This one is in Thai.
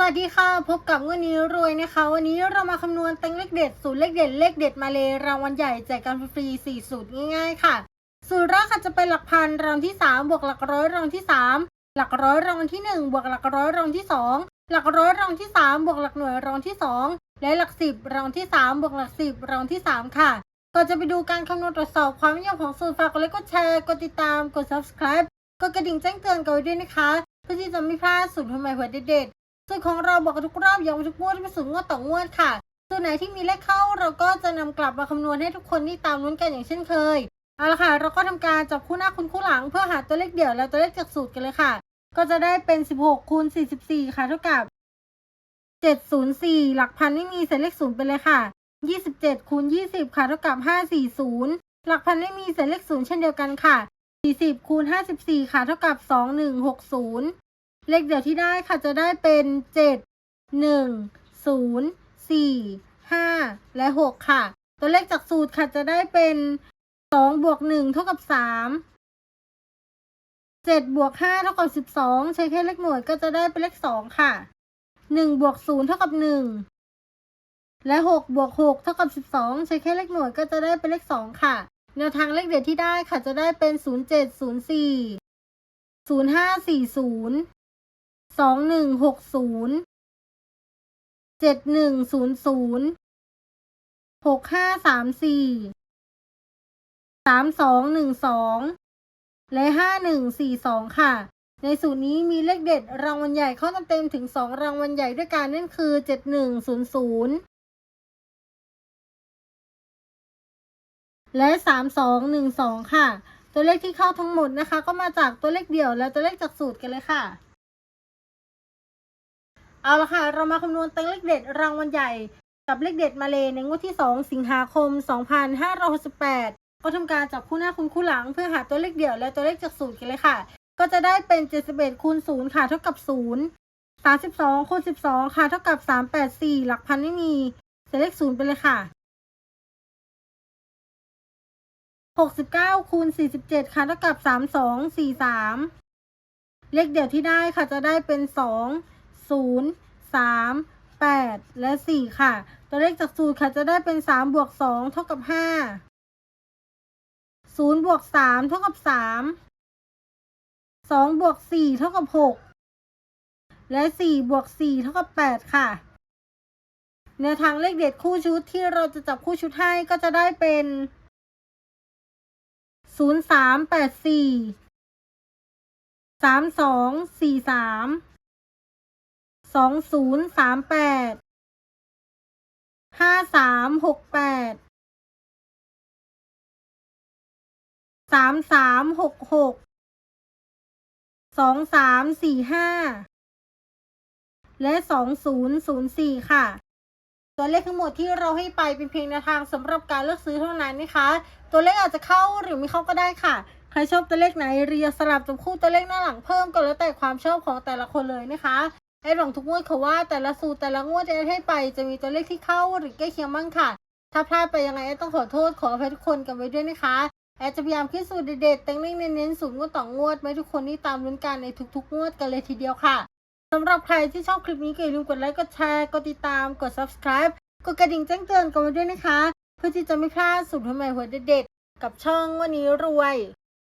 สวัสดีค่ะ พบกับวันนี้รวยนะคะ วันนี้เรามาคำนวณเต็งเลขเด็ดสูตรเลขเด็ดเลขเด็ดมาเลยรางวัลใหญ่แจกกันฟรีๆสี่สูตรง่ายๆค่ะ สูตรแรกค่ะจะเป็นหลักพันรางที่ 3 บวกหลักร้อยรางที่ 3 หลักร้อยรางที่ 1 บวกหลักร้อยรางที่ 2 หลักร้อยรางที่ 3 บวกหลักหน่วยรางที่ 2 และหลักสิบรางที่ 3 บวกหลักสิบรางที่ 3 ค่ะก่อนจะไปดูการคำนวณตรวจสอบความนิยมของสูตรฝากกดไลค์กดแชร์กดติดตามกด subscribe กดกระดิ่งแจ้งเตือนกันไว้ด้วยนะคะเพื่อที่จะไม่พลาดสูตรใหม่ๆหัวเด็ด สูตรของเราบอกกันทุกรอบย้ำทุกงวดที่เป็นสูตรงวดต่องวดค่ะสูตรไหนที่มีเลขเข้าเราก็จะนำกลับมาคำนวณให้ทุกคนที่ตามลุ้นกันอย่างเช่นเคยเอาละค่ะ เราก็ทำการจับคู่หน้าคูณคู่หลังเพื่อหาตัวเลขเดี่ยวและตัวเลขจากสูตรกันเลยค่ะ ก็จะได้เป็น 16คูณ44 ค่ะ เท่ากับ 704 หลักพันไม่มีเศษเลขศูนย์ไปเลยค่ะ 27คูณ20 ค่ะ เท่ากับ 540 หลักพันไม่มีเศษเลขศูนย์เช่นเดียวกันค่ะ 40คูณ54 ค่ะ เท่ากับ 2160 เลขเดี่ยวที่ได้ค่ะจะได้เป็นเจ็ดหนึ่งศูนย์สี่ห้าและหกค่ะ ตัวเลขจากสูตรค่ะจะได้เป็นสองบวกหนึ่งเท่ากับสามเจ็ดบวกห้าเท่ากับสิบสองใช้แค่เลขหน่วยก็จะได้เป็นเลขสองค่ะหนึ่งบวกศูนย์เท่ากับหนึ่งและหกบวกหกเท่ากับสิบสองใช้แค่เลขหน่วยก็จะได้เป็นเลขสองค่ะ แนวทางเลขเด็ดที่ได้ค่ะจะได้เป็นศูนย์เจ็ดศูนย์สี่ศูนย์ห้าสี่ศูนย์ สองหนึ่งหกศูนย์เจ็ดหนึ่งศูนย์ศูนย์หกห้าสามสี่สามสองหนึ่งสองและห้าหนึ่งสี่สองค่ะ ในสูตรนี้มีเลขเด็ดรางวัลใหญ่เข้าเต็มๆถึงสองรางวัลใหญ่ด้วยกันนั่นคือเจ็ดหนึ่งศูนย์ศูนย์และสามสองหนึ่งสองค่ะ ตัวเลขที่เข้าทั้งหมดนะคะ ก็มาจากตัวเลขเดี่ยวและตัวเลขจากสูตรกันเลยค่ะ เอาละค่ะ เรามาคำนวณต็งเลขเด็ดรางวัลใหญ่ กับเลขเด็ดมาเลยในงวดที่ 2 สิงหาคม 2568 ก็ทำการจับคู่หน้าคูณคู่หลังเพื่อหาตัวเลขเดี่ยวและตัวเลขจากสูตรกันเลยค่ะ ก็จะได้เป็น 71คูณ0ค่ะเท่ากับ 0 32คูณ12 ค่ะเท่ากับ 384 หลักพันไม่มีเศษเลข0ไปเลยค่ะ69คูณ47 ค่ะเท่ากับ 3243 เลขเดี่ยวที่ได้ค่ะจะได้เป็น2ศู นย์สามแปดและสี่ค่ะ ตัวเลขจากสูตรค่ะจะได้เป็นสามบวกสองเท่ากับห้าศูนย์บวกสามเท่ากับสามสองบวกสี่เท่ากับหกและสี่บวกสี่เท่ากับแปดค่ะแนวทางเลขเด็ดคู่ชุดที่เราจะจับคู่ชุดให้ก็จะได้เป็นศูนย์ สองสี่สามสองศูนย์สามแปดห้าสามหกแปดสามสามหกหกสองสามสี่ห้าและสองศูนย์ศูนย์สี่ค่ะ ตัวเลขทั้งหมดที่เราให้ไปเป็นเพียงแนวทางสำหรับการเลือกซื้อเท่านั้นนะคะ ตัวเลขอาจจะเข้าหรือไม่เข้าก็ได้ค่ะใครชอบตัวเลขไหนเรียงสลับจับคู่ตัวเลขหน้าหลังเพิ่มก็แล้วแต่ความชอบของแต่ละคนเลยนะคะ ไอ้หลงทุกงวดเขาว่าแต่ละสูตรแต่ละงวดจะให้ไปจะมีตัวเลขที่เข้าหรือใกล้เคียงบ้างค่ะ ถ้าพลาดไปยังไงไอ้ต้องขอโทษขออภัยทุกคนกันไว้ด้วยนะคะแอดจะพยายามคิดสูตรเด็ดๆแต่งเลขเน้นๆสูตรงวดต่องวดไว้ทุกคนที่ตามลุ้นกันในทุกๆงวดกันเลยทีเดียวค่ะสำหรับใครที่ชอบคลิปนี้ก็อย่าลืมกดไลค์กดแชร์กดติดตามกด subscribe กดกระดิ่งแจ้งเตือนกันไว้ด้วยนะคะ เพื่อที่จะไม่พลาดสูตรใหม่ๆหัวเด็ดๆกับช่องวันนี้รวย